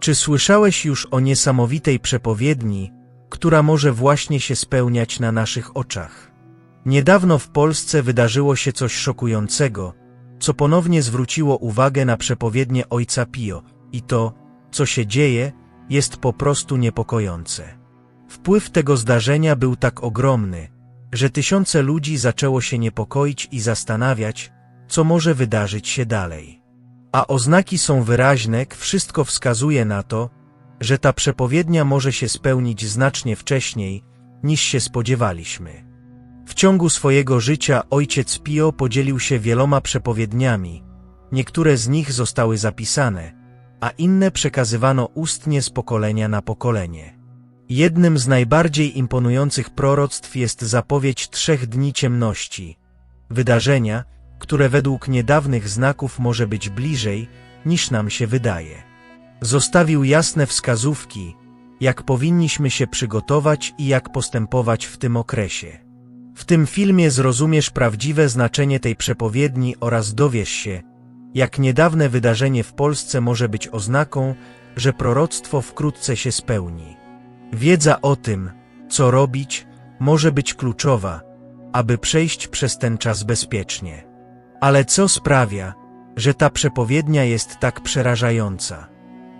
Czy słyszałeś już o niesamowitej przepowiedni, która może właśnie się spełniać na naszych oczach? Niedawno w Polsce wydarzyło się coś szokującego, co ponownie zwróciło uwagę na przepowiednie Ojca Pio i to, co się dzieje, jest po prostu niepokojące. Wpływ tego zdarzenia był tak ogromny, że tysiące ludzi zaczęło się niepokoić i zastanawiać, co może wydarzyć się dalej. A oznaki są wyraźne, wszystko wskazuje na to, że ta przepowiednia może się spełnić znacznie wcześniej, niż się spodziewaliśmy. W ciągu swojego życia ojciec Pio podzielił się wieloma przepowiedniami. Niektóre z nich zostały zapisane, a inne przekazywano ustnie z pokolenia na pokolenie. Jednym z najbardziej imponujących proroctw jest zapowiedź trzech dni ciemności, wydarzenia, które według niedawnych znaków może być bliżej, niż nam się wydaje. Zostawił jasne wskazówki, jak powinniśmy się przygotować i jak postępować w tym okresie. W tym filmie zrozumiesz prawdziwe znaczenie tej przepowiedni oraz dowiesz się, jak niedawne wydarzenie w Polsce może być oznaką, że proroctwo wkrótce się spełni. Wiedza o tym, co robić, może być kluczowa, aby przejść przez ten czas bezpiecznie. Ale co sprawia, że ta przepowiednia jest tak przerażająca?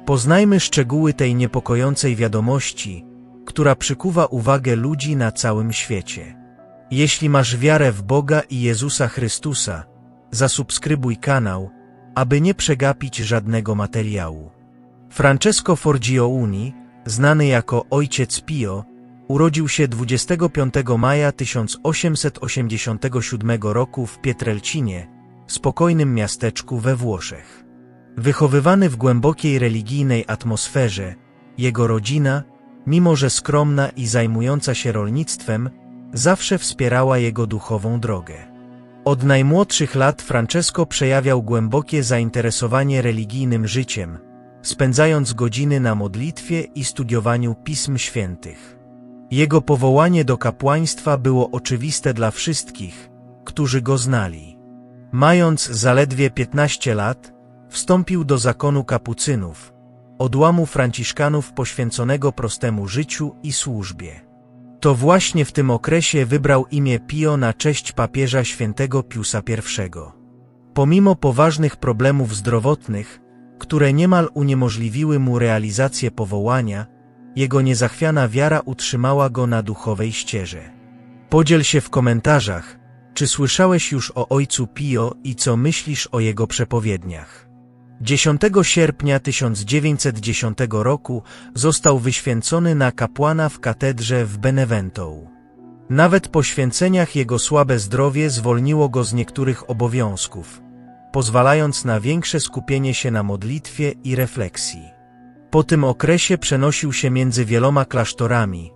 Poznajmy szczegóły tej niepokojącej wiadomości, która przykuwa uwagę ludzi na całym świecie. Jeśli masz wiarę w Boga i Jezusa Chrystusa, zasubskrybuj kanał, aby nie przegapić żadnego materiału. Francesco Forgione, znany jako Ojciec Pio, urodził się 25 maja 1887 roku w Pietrelcinie, spokojnym miasteczku we Włoszech. Wychowywany w głębokiej religijnej atmosferze, jego rodzina, mimo że skromna i zajmująca się rolnictwem, zawsze wspierała jego duchową drogę. Od najmłodszych lat Francesco przejawiał głębokie zainteresowanie religijnym życiem, spędzając godziny na modlitwie i studiowaniu Pism Świętych. Jego powołanie do kapłaństwa było oczywiste dla wszystkich, którzy go znali. Mając zaledwie 15 lat, wstąpił do zakonu kapucynów, odłamu franciszkanów poświęconego prostemu życiu i służbie. To właśnie w tym okresie wybrał imię Pio na cześć papieża świętego Piusa I. Pomimo poważnych problemów zdrowotnych, które niemal uniemożliwiły mu realizację powołania, jego niezachwiana wiara utrzymała go na duchowej ścieże. Podziel się w komentarzach, czy słyszałeś już o ojcu Pio i co myślisz o jego przepowiedniach. 10 sierpnia 1910 roku został wyświęcony na kapłana w katedrze w Benevento. Nawet po święceniach jego słabe zdrowie zwolniło go z niektórych obowiązków, pozwalając na większe skupienie się na modlitwie i refleksji. Po tym okresie przenosił się między wieloma klasztorami,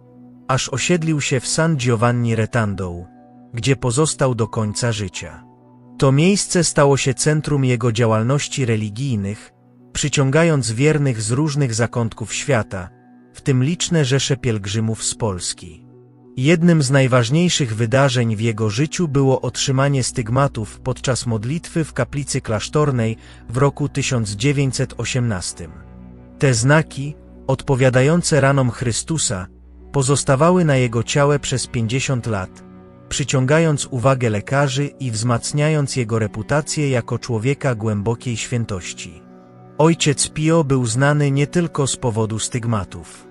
aż osiedlił się w San Giovanni Retando, gdzie pozostał do końca życia. To miejsce stało się centrum jego działalności religijnych, przyciągając wiernych z różnych zakątków świata, w tym liczne rzesze pielgrzymów z Polski. Jednym z najważniejszych wydarzeń w jego życiu było otrzymanie stygmatów podczas modlitwy w kaplicy klasztornej w roku 1918. Te znaki, odpowiadające ranom Chrystusa, pozostawały na jego ciele przez 50 lat, przyciągając uwagę lekarzy i wzmacniając jego reputację jako człowieka głębokiej świętości. Ojciec Pio był znany nie tylko z powodu stygmatów.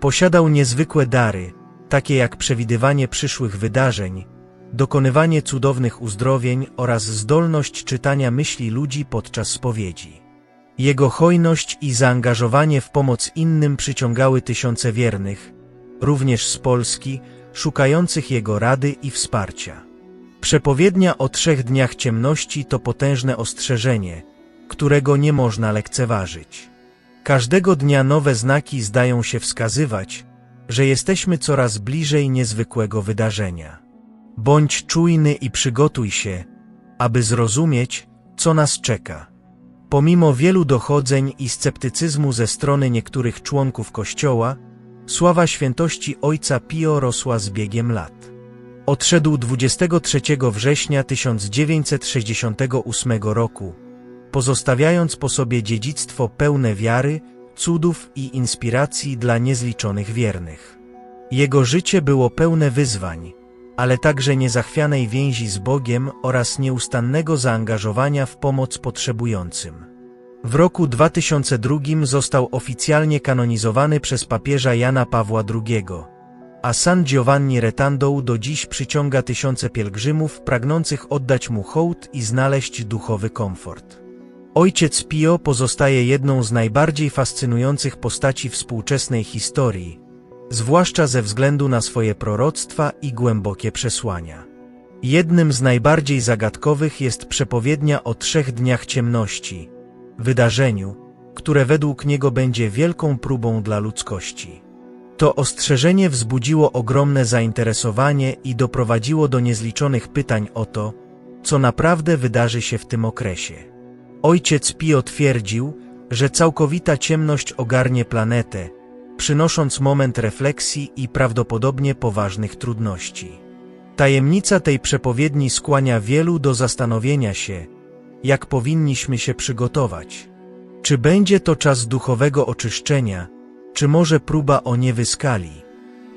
Posiadał niezwykłe dary, takie jak przewidywanie przyszłych wydarzeń, dokonywanie cudownych uzdrowień oraz zdolność czytania myśli ludzi podczas spowiedzi. Jego hojność i zaangażowanie w pomoc innym przyciągały tysiące wiernych, również z Polski, szukających Jego rady i wsparcia. Przepowiednia o trzech dniach ciemności to potężne ostrzeżenie, którego nie można lekceważyć. Każdego dnia nowe znaki zdają się wskazywać, że jesteśmy coraz bliżej niezwykłego wydarzenia. Bądź czujny i przygotuj się, aby zrozumieć, co nas czeka. Pomimo wielu dochodzeń i sceptycyzmu ze strony niektórych członków Kościoła, Sława świętości ojca Pio rosła z biegiem lat. Odszedł 23 września 1968 roku, pozostawiając po sobie dziedzictwo pełne wiary, cudów i inspiracji dla niezliczonych wiernych. Jego życie było pełne wyzwań, ale także niezachwianej więzi z Bogiem oraz nieustannego zaangażowania w pomoc potrzebującym. W roku 2002 został oficjalnie kanonizowany przez papieża Jana Pawła II, a San Giovanni Retandą do dziś przyciąga tysiące pielgrzymów pragnących oddać mu hołd i znaleźć duchowy komfort. Ojciec Pio pozostaje jedną z najbardziej fascynujących postaci współczesnej historii, zwłaszcza ze względu na swoje proroctwa i głębokie przesłania. Jednym z najbardziej zagadkowych jest przepowiednia o trzech dniach ciemności, wydarzeniu, które według niego będzie wielką próbą dla ludzkości. To ostrzeżenie wzbudziło ogromne zainteresowanie i doprowadziło do niezliczonych pytań o to, co naprawdę wydarzy się w tym okresie. Ojciec Pio twierdził, że całkowita ciemność ogarnie planetę, przynosząc moment refleksji i prawdopodobnie poważnych trudności. Tajemnica tej przepowiedni skłania wielu do zastanowienia się, jak powinniśmy się przygotować. Czy będzie to czas duchowego oczyszczenia, czy może próba o niewy skali?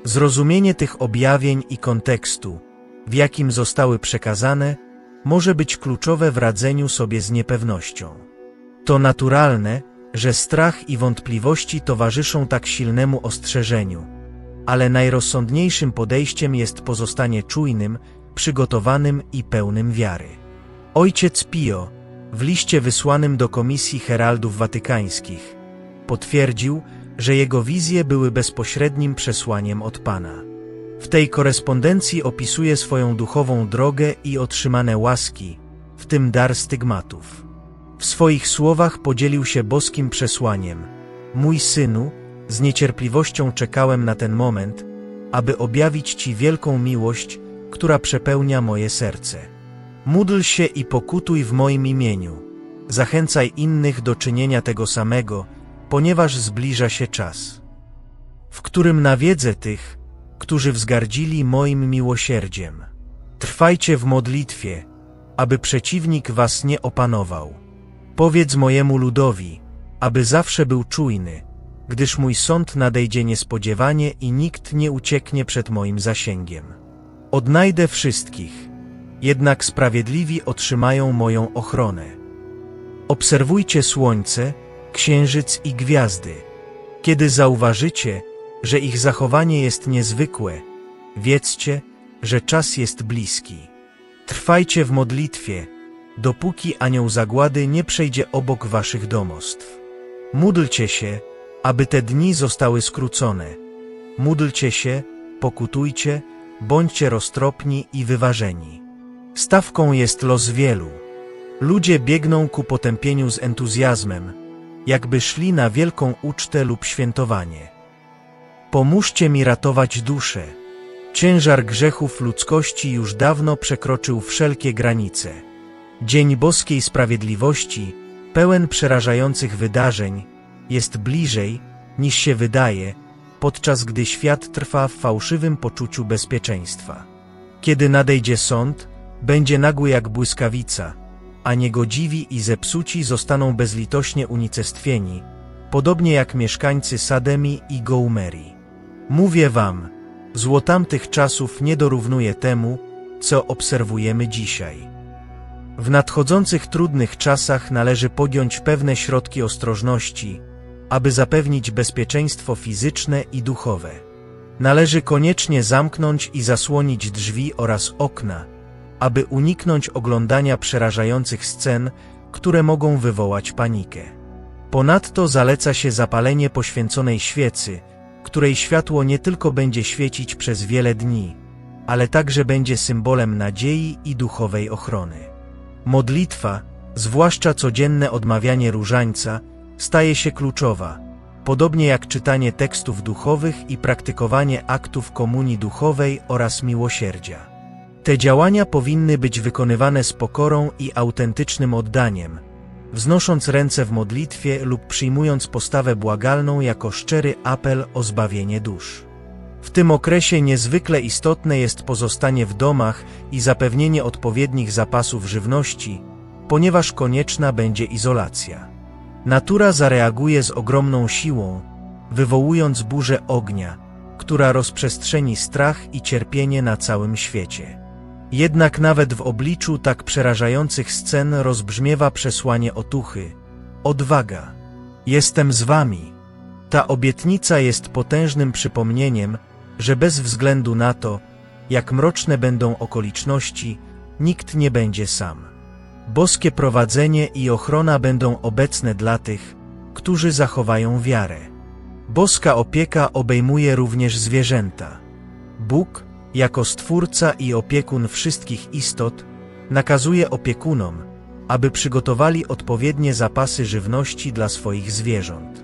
Zrozumienie tych objawień i kontekstu, w jakim zostały przekazane, może być kluczowe w radzeniu sobie z niepewnością. To naturalne, że strach i wątpliwości towarzyszą tak silnemu ostrzeżeniu, ale najrozsądniejszym podejściem jest pozostanie czujnym, przygotowanym i pełnym wiary. Ojciec Pio, w liście wysłanym do Komisji Heraldów Watykańskich, potwierdził, że jego wizje były bezpośrednim przesłaniem od Pana. W tej korespondencji opisuje swoją duchową drogę i otrzymane łaski, w tym dar stygmatów. W swoich słowach podzielił się boskim przesłaniem. Mój synu, z niecierpliwością czekałem na ten moment, aby objawić Ci wielką miłość, która przepełnia moje serce. Módl się i pokutuj w moim imieniu. Zachęcaj innych do czynienia tego samego, ponieważ zbliża się czas, w którym nawiedzę tych, którzy wzgardzili moim miłosierdziem. Trwajcie w modlitwie, aby przeciwnik was nie opanował. Powiedz mojemu ludowi, aby zawsze był czujny, gdyż mój sąd nadejdzie niespodziewanie i nikt nie ucieknie przed moim zasięgiem. Odnajdę wszystkich, jednak sprawiedliwi otrzymają moją ochronę. Obserwujcie słońce, księżyc i gwiazdy. Kiedy zauważycie, że ich zachowanie jest niezwykłe, wiedzcie, że czas jest bliski. Trwajcie w modlitwie, dopóki anioł zagłady nie przejdzie obok waszych domostw. Módlcie się, aby te dni zostały skrócone. Módlcie się, pokutujcie, bądźcie roztropni i wyważeni. Stawką jest los wielu. Ludzie biegną ku potępieniu z entuzjazmem, jakby szli na wielką ucztę lub świętowanie. Pomóżcie mi ratować duszę. Ciężar grzechów ludzkości już dawno przekroczył wszelkie granice. Dzień boskiej sprawiedliwości, pełen przerażających wydarzeń, jest bliżej, niż się wydaje, podczas gdy świat trwa w fałszywym poczuciu bezpieczeństwa. Kiedy nadejdzie sąd, będzie nagły jak błyskawica, a niegodziwi i zepsuci zostaną bezlitośnie unicestwieni, podobnie jak mieszkańcy Sademi i Goumeri. Mówię wam, zło tamtych czasów nie dorównuje temu, co obserwujemy dzisiaj. W nadchodzących trudnych czasach należy podjąć pewne środki ostrożności, aby zapewnić bezpieczeństwo fizyczne i duchowe. Należy koniecznie zamknąć i zasłonić drzwi oraz okna, aby uniknąć oglądania przerażających scen, które mogą wywołać panikę. Ponadto zaleca się zapalenie poświęconej świecy, której światło nie tylko będzie świecić przez wiele dni, ale także będzie symbolem nadziei i duchowej ochrony. Modlitwa, zwłaszcza codzienne odmawianie różańca, staje się kluczowa, podobnie jak czytanie tekstów duchowych i praktykowanie aktów komunii duchowej oraz miłosierdzia. Te działania powinny być wykonywane z pokorą i autentycznym oddaniem, wznosząc ręce w modlitwie lub przyjmując postawę błagalną jako szczery apel o zbawienie dusz. W tym okresie niezwykle istotne jest pozostanie w domach i zapewnienie odpowiednich zapasów żywności, ponieważ konieczna będzie izolacja. Natura zareaguje z ogromną siłą, wywołując burzę ognia, która rozprzestrzeni strach i cierpienie na całym świecie. Jednak nawet w obliczu tak przerażających scen rozbrzmiewa przesłanie otuchy. Odwaga. Jestem z wami. Ta obietnica jest potężnym przypomnieniem, że bez względu na to, jak mroczne będą okoliczności, nikt nie będzie sam. Boskie prowadzenie i ochrona będą obecne dla tych, którzy zachowają wiarę. Boska opieka obejmuje również zwierzęta. Bóg, jako Stwórca i opiekun wszystkich istot, nakazuje opiekunom, aby przygotowali odpowiednie zapasy żywności dla swoich zwierząt.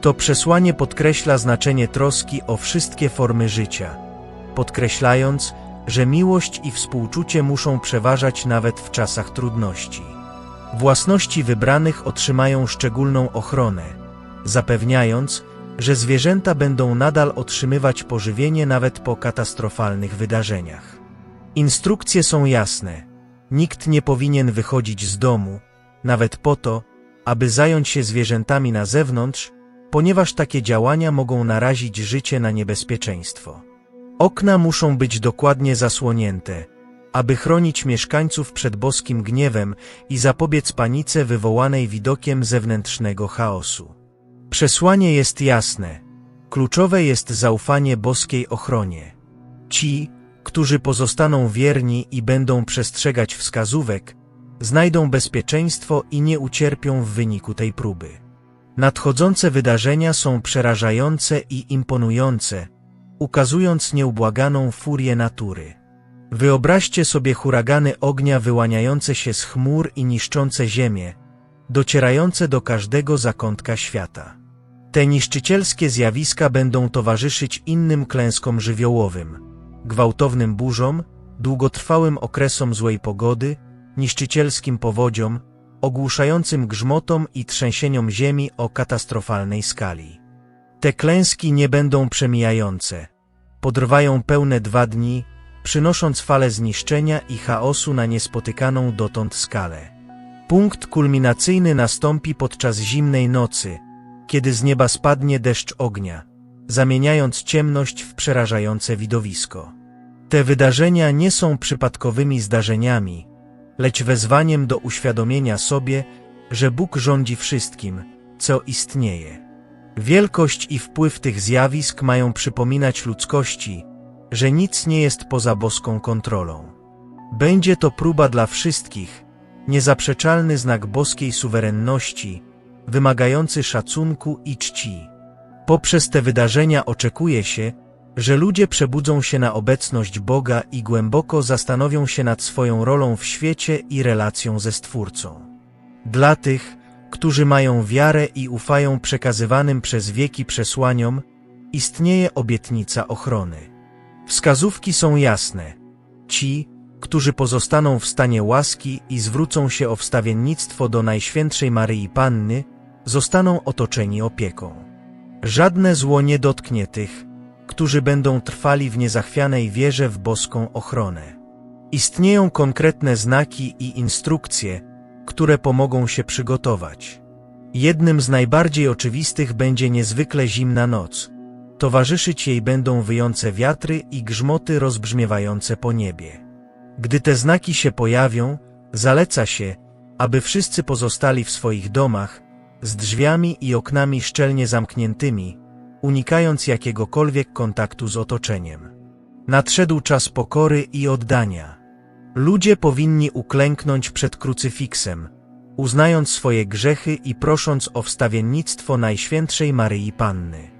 To przesłanie podkreśla znaczenie troski o wszystkie formy życia, podkreślając, że miłość i współczucie muszą przeważać nawet w czasach trudności. Własności wybranych otrzymają szczególną ochronę, zapewniając, że zwierzęta będą nadal otrzymywać pożywienie nawet po katastrofalnych wydarzeniach. Instrukcje są jasne. Nikt nie powinien wychodzić z domu, nawet po to, aby zająć się zwierzętami na zewnątrz, ponieważ takie działania mogą narazić życie na niebezpieczeństwo. Okna muszą być dokładnie zasłonięte, aby chronić mieszkańców przed boskim gniewem i zapobiec panice wywołanej widokiem zewnętrznego chaosu. Przesłanie jest jasne. Kluczowe jest zaufanie boskiej ochronie. Ci, którzy pozostaną wierni i będą przestrzegać wskazówek, znajdą bezpieczeństwo i nie ucierpią w wyniku tej próby. Nadchodzące wydarzenia są przerażające i imponujące, ukazując nieubłaganą furię natury. Wyobraźcie sobie huragany ognia wyłaniające się z chmur i niszczące ziemię, docierające do każdego zakątka świata. Te niszczycielskie zjawiska będą towarzyszyć innym klęskom żywiołowym, gwałtownym burzom, długotrwałym okresom złej pogody, niszczycielskim powodziom, ogłuszającym grzmotom i trzęsieniom ziemi o katastrofalnej skali. Te klęski nie będą przemijające. Podrwają pełne dwa dni, przynosząc falę zniszczenia i chaosu na niespotykaną dotąd skalę. Punkt kulminacyjny nastąpi podczas zimnej nocy, kiedy z nieba spadnie deszcz ognia, zamieniając ciemność w przerażające widowisko. Te wydarzenia nie są przypadkowymi zdarzeniami, lecz wezwaniem do uświadomienia sobie, że Bóg rządzi wszystkim, co istnieje. Wielkość i wpływ tych zjawisk mają przypominać ludzkości, że nic nie jest poza boską kontrolą. Będzie to próba dla wszystkich, niezaprzeczalny znak boskiej suwerenności, wymagający szacunku i czci. Poprzez te wydarzenia oczekuje się, że ludzie przebudzą się na obecność Boga i głęboko zastanowią się nad swoją rolą w świecie i relacją ze Stwórcą. Dla tych, którzy mają wiarę i ufają przekazywanym przez wieki przesłaniom, istnieje obietnica ochrony. Wskazówki są jasne. Ci, którzy pozostaną w stanie łaski i zwrócą się o wstawiennictwo do Najświętszej Maryi Panny, zostaną otoczeni opieką. Żadne zło nie dotknie tych, którzy będą trwali w niezachwianej wierze w boską ochronę. Istnieją konkretne znaki i instrukcje, które pomogą się przygotować. Jednym z najbardziej oczywistych będzie niezwykle zimna noc. Towarzyszyć jej będą wyjące wiatry i grzmoty rozbrzmiewające po niebie. Gdy te znaki się pojawią, zaleca się, aby wszyscy pozostali w swoich domach, z drzwiami i oknami szczelnie zamkniętymi, unikając jakiegokolwiek kontaktu z otoczeniem. Nadszedł czas pokory i oddania. Ludzie powinni uklęknąć przed krucyfiksem, uznając swoje grzechy i prosząc o wstawiennictwo Najświętszej Maryi Panny.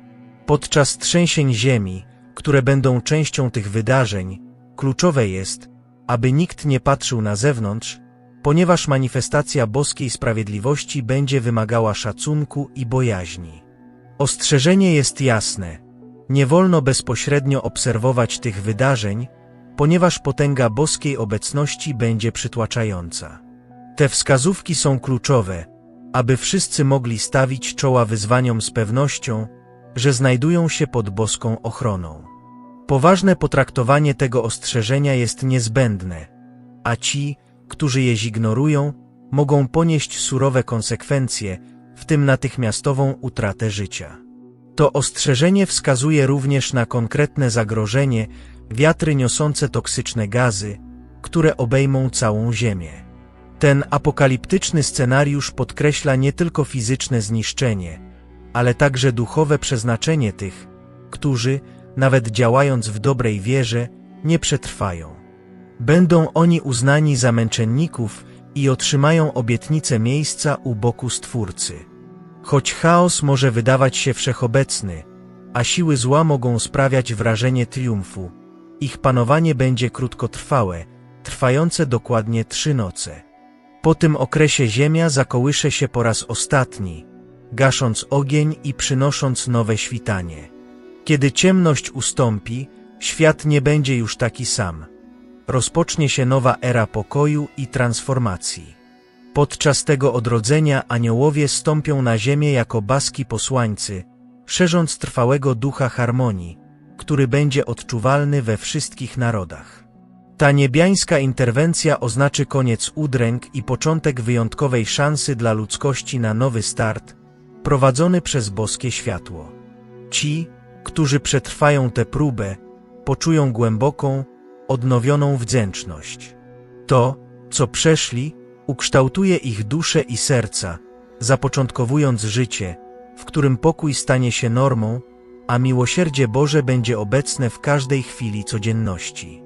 Podczas trzęsień ziemi, które będą częścią tych wydarzeń, kluczowe jest, aby nikt nie patrzył na zewnątrz, ponieważ manifestacja boskiej sprawiedliwości będzie wymagała szacunku i bojaźni. Ostrzeżenie jest jasne. Nie wolno bezpośrednio obserwować tych wydarzeń, ponieważ potęga boskiej obecności będzie przytłaczająca. Te wskazówki są kluczowe, aby wszyscy mogli stawić czoła wyzwaniom z pewnością, że znajdują się pod boską ochroną. Poważne potraktowanie tego ostrzeżenia jest niezbędne, a ci, którzy je zignorują, mogą ponieść surowe konsekwencje, tym natychmiastową utratę życia. To ostrzeżenie wskazuje również na konkretne zagrożenie wiatry niosące toksyczne gazy, które obejmą całą Ziemię. Ten apokaliptyczny scenariusz podkreśla nie tylko fizyczne zniszczenie, ale także duchowe przeznaczenie tych, którzy, nawet działając w dobrej wierze, nie przetrwają. Będą oni uznani za męczenników i otrzymają obietnicę miejsca u boku Stwórcy. Choć chaos może wydawać się wszechobecny, a siły zła mogą sprawiać wrażenie triumfu, ich panowanie będzie krótkotrwałe, trwające dokładnie trzy noce. Po tym okresie ziemia zakołysze się po raz ostatni, gasząc ogień i przynosząc nowe świtanie. Kiedy ciemność ustąpi, świat nie będzie już taki sam. Rozpocznie się nowa era pokoju i transformacji. Podczas tego odrodzenia aniołowie stąpią na ziemię jako baski posłańcy, szerząc trwałego ducha harmonii, który będzie odczuwalny we wszystkich narodach. Ta niebiańska interwencja oznaczy koniec udręk i początek wyjątkowej szansy dla ludzkości na nowy start, prowadzony przez boskie światło. Ci, którzy przetrwają tę próbę, poczują głęboką, odnowioną wdzięczność. To, co przeszli, ukształtuje ich dusze i serca, zapoczątkowując życie, w którym pokój stanie się normą, a miłosierdzie Boże będzie obecne w każdej chwili codzienności.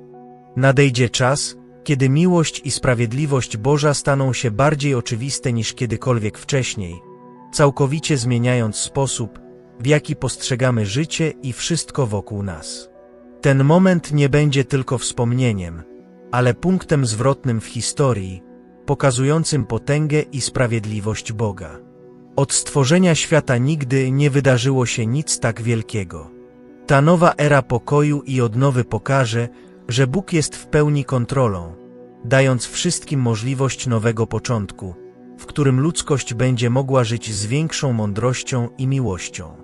Nadejdzie czas, kiedy miłość i sprawiedliwość Boża staną się bardziej oczywiste niż kiedykolwiek wcześniej, całkowicie zmieniając sposób, w jaki postrzegamy życie i wszystko wokół nas. Ten moment nie będzie tylko wspomnieniem, ale punktem zwrotnym w historii, pokazującym potęgę i sprawiedliwość Boga. Od stworzenia świata nigdy nie wydarzyło się nic tak wielkiego. Ta nowa era pokoju i odnowy pokaże, że Bóg jest w pełni kontrolą, dając wszystkim możliwość nowego początku, w którym ludzkość będzie mogła żyć z większą mądrością i miłością.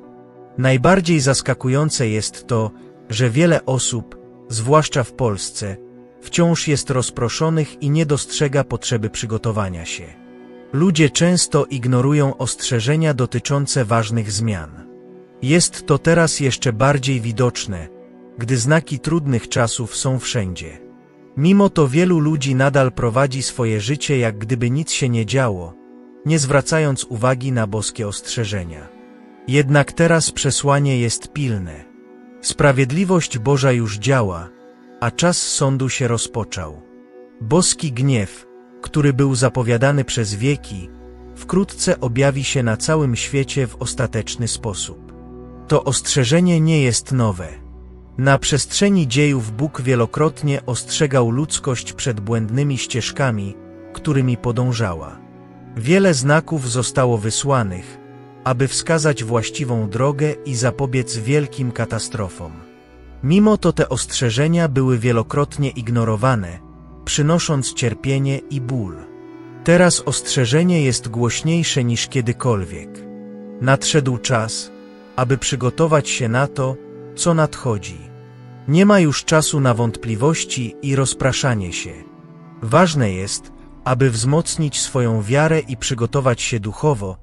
Najbardziej zaskakujące jest to, że wiele osób, zwłaszcza w Polsce, wciąż jest rozproszonych i nie dostrzega potrzeby przygotowania się. Ludzie często ignorują ostrzeżenia dotyczące ważnych zmian. Jest to teraz jeszcze bardziej widoczne, gdy znaki trudnych czasów są wszędzie. Mimo to wielu ludzi nadal prowadzi swoje życie jak gdyby nic się nie działo, nie zwracając uwagi na boskie ostrzeżenia. Jednak teraz przesłanie jest pilne. Sprawiedliwość Boża już działa, a czas sądu się rozpoczął. Boski gniew, który był zapowiadany przez wieki, wkrótce objawi się na całym świecie w ostateczny sposób. To ostrzeżenie nie jest nowe. Na przestrzeni dziejów Bóg wielokrotnie ostrzegał ludzkość przed błędnymi ścieżkami, którymi podążała. Wiele znaków zostało wysłanych, aby wskazać właściwą drogę i zapobiec wielkim katastrofom. Mimo to te ostrzeżenia były wielokrotnie ignorowane, przynosząc cierpienie i ból. Teraz ostrzeżenie jest głośniejsze niż kiedykolwiek. Nadszedł czas, aby przygotować się na to, co nadchodzi. Nie ma już czasu na wątpliwości i rozpraszanie się. Ważne jest, aby wzmocnić swoją wiarę i przygotować się duchowo,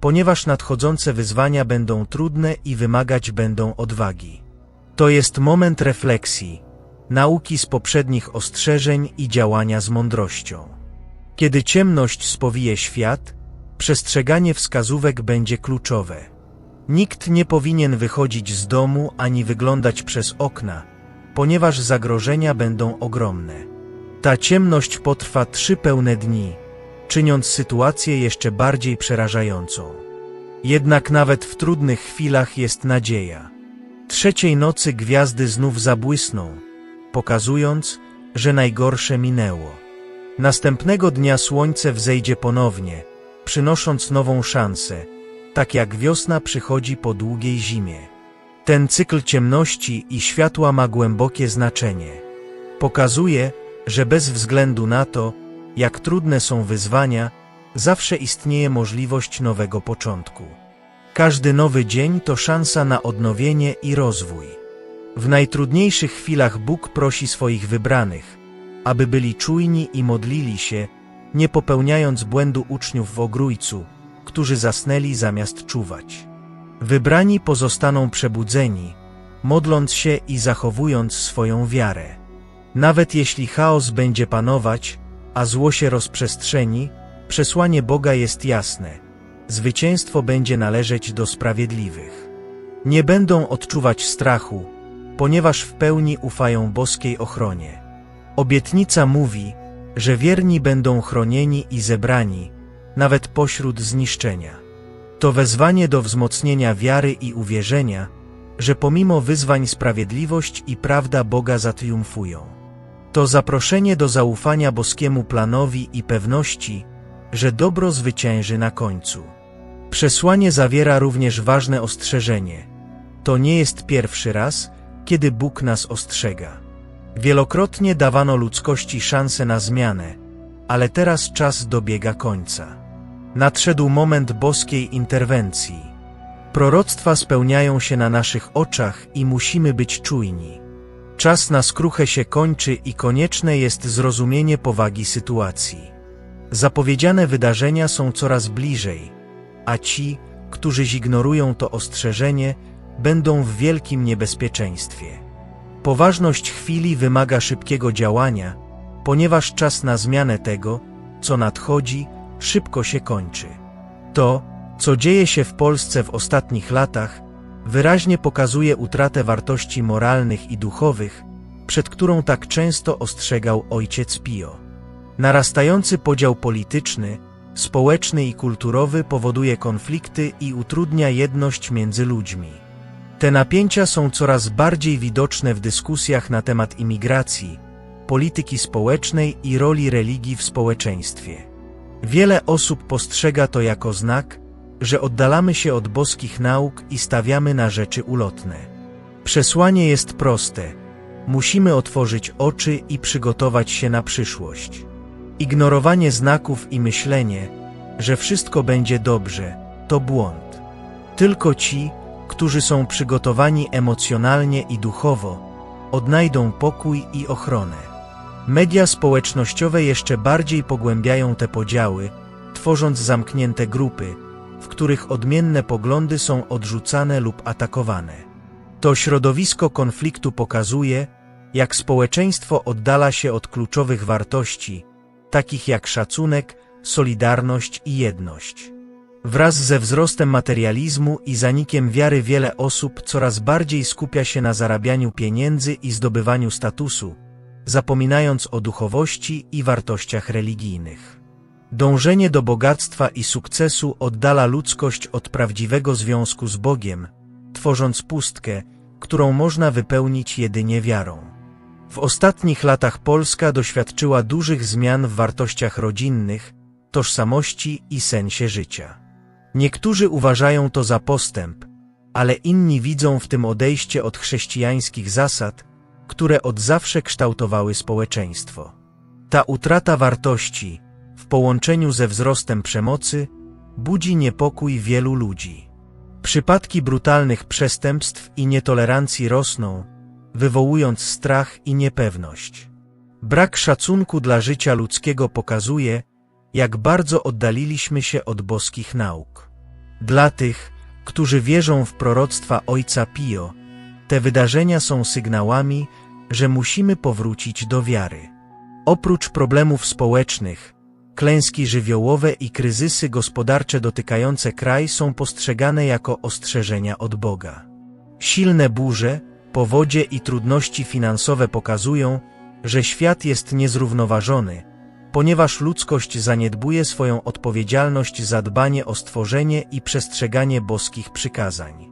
ponieważ nadchodzące wyzwania będą trudne i wymagać będą odwagi. To jest moment refleksji, nauki z poprzednich ostrzeżeń i działania z mądrością. Kiedy ciemność spowije świat, przestrzeganie wskazówek będzie kluczowe. Nikt nie powinien wychodzić z domu ani wyglądać przez okna, ponieważ zagrożenia będą ogromne. Ta ciemność potrwa trzy pełne dni, czyniąc sytuację jeszcze bardziej przerażającą. Jednak nawet w trudnych chwilach jest nadzieja. Trzeciej nocy gwiazdy znów zabłysną, pokazując, że najgorsze minęło. Następnego dnia słońce wzejdzie ponownie, przynosząc nową szansę, tak jak wiosna przychodzi po długiej zimie. Ten cykl ciemności i światła ma głębokie znaczenie. Pokazuje, że bez względu na to, jak trudne są wyzwania, zawsze istnieje możliwość nowego początku. Każdy nowy dzień to szansa na odnowienie i rozwój. W najtrudniejszych chwilach Bóg prosi swoich wybranych, aby byli czujni i modlili się, nie popełniając błędu uczniów w Ogrójcu, którzy zasnęli zamiast czuwać. Wybrani pozostaną przebudzeni, modląc się i zachowując swoją wiarę. Nawet jeśli chaos będzie panować, a zło się rozprzestrzeni, przesłanie Boga jest jasne. Zwycięstwo będzie należeć do sprawiedliwych. Nie będą odczuwać strachu, ponieważ w pełni ufają boskiej ochronie. Obietnica mówi, że wierni będą chronieni i zebrani, nawet pośród zniszczenia. To wezwanie do wzmocnienia wiary i uwierzenia, że pomimo wyzwań sprawiedliwość i prawda Boga zatriumfują. To zaproszenie do zaufania boskiemu planowi i pewności, że dobro zwycięży na końcu. Przesłanie zawiera również ważne ostrzeżenie. To nie jest pierwszy raz, kiedy Bóg nas ostrzega. Wielokrotnie dawano ludzkości szansę na zmianę, ale teraz czas dobiega końca. Nadszedł moment boskiej interwencji. Proroctwa spełniają się na naszych oczach i musimy być czujni. Czas na skruchę się kończy i konieczne jest zrozumienie powagi sytuacji. Zapowiedziane wydarzenia są coraz bliżej, a ci, którzy zignorują to ostrzeżenie, będą w wielkim niebezpieczeństwie. Poważność chwili wymaga szybkiego działania, ponieważ czas na zmianę tego, co nadchodzi, szybko się kończy. To, co dzieje się w Polsce w ostatnich latach, wyraźnie pokazuje utratę wartości moralnych i duchowych, przed którą tak często ostrzegał ojciec Pio. Narastający podział polityczny, społeczny i kulturowy powoduje konflikty i utrudnia jedność między ludźmi. Te napięcia są coraz bardziej widoczne w dyskusjach na temat imigracji, polityki społecznej i roli religii w społeczeństwie. Wiele osób postrzega to jako znak, że oddalamy się od boskich nauk i stawiamy na rzeczy ulotne. Przesłanie jest proste. Musimy otworzyć oczy i przygotować się na przyszłość. Ignorowanie znaków i myślenie, że wszystko będzie dobrze, to błąd. Tylko ci, którzy są przygotowani emocjonalnie i duchowo, odnajdą pokój i ochronę. Media społecznościowe jeszcze bardziej pogłębiają te podziały, tworząc zamknięte grupy, w których odmienne poglądy są odrzucane lub atakowane. To środowisko konfliktu pokazuje, jak społeczeństwo oddala się od kluczowych wartości, takich jak szacunek, solidarność i jedność. Wraz ze wzrostem materializmu i zanikiem wiary wiele osób coraz bardziej skupia się na zarabianiu pieniędzy i zdobywaniu statusu, zapominając o duchowości i wartościach religijnych. Dążenie do bogactwa i sukcesu oddala ludzkość od prawdziwego związku z Bogiem, tworząc pustkę, którą można wypełnić jedynie wiarą. W ostatnich latach Polska doświadczyła dużych zmian w wartościach rodzinnych, tożsamości i sensie życia. Niektórzy uważają to za postęp, ale inni widzą w tym odejście od chrześcijańskich zasad, które od zawsze kształtowały społeczeństwo. Ta utrata wartości, w połączeniu ze wzrostem przemocy, budzi niepokój wielu ludzi. Przypadki brutalnych przestępstw i nietolerancji rosną, wywołując strach i niepewność. Brak szacunku dla życia ludzkiego pokazuje, jak bardzo oddaliliśmy się od boskich nauk. Dla tych, którzy wierzą w proroctwa Ojca Pio, te wydarzenia są sygnałami, że musimy powrócić do wiary. Oprócz problemów społecznych, klęski żywiołowe i kryzysy gospodarcze dotykające kraj są postrzegane jako ostrzeżenia od Boga. Silne burze, powodzie i trudności finansowe pokazują, że świat jest niezrównoważony, ponieważ ludzkość zaniedbuje swoją odpowiedzialność za dbanie o stworzenie i przestrzeganie boskich przykazań.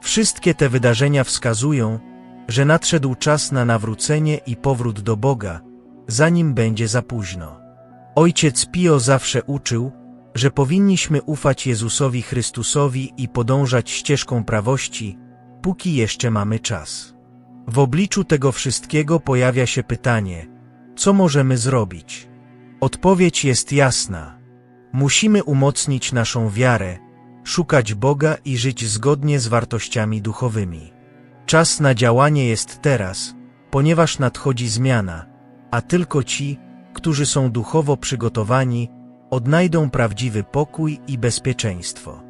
Wszystkie te wydarzenia wskazują, że nadszedł czas na nawrócenie i powrót do Boga, zanim będzie za późno. Ojciec Pio zawsze uczył, że powinniśmy ufać Jezusowi Chrystusowi i podążać ścieżką prawości, póki jeszcze mamy czas. W obliczu tego wszystkiego pojawia się pytanie, co możemy zrobić? Odpowiedź jest jasna. Musimy umocnić naszą wiarę, szukać Boga i żyć zgodnie z wartościami duchowymi. Czas na działanie jest teraz, ponieważ nadchodzi zmiana, a tylko ci, którzy są duchowo przygotowani, odnajdą prawdziwy pokój i bezpieczeństwo.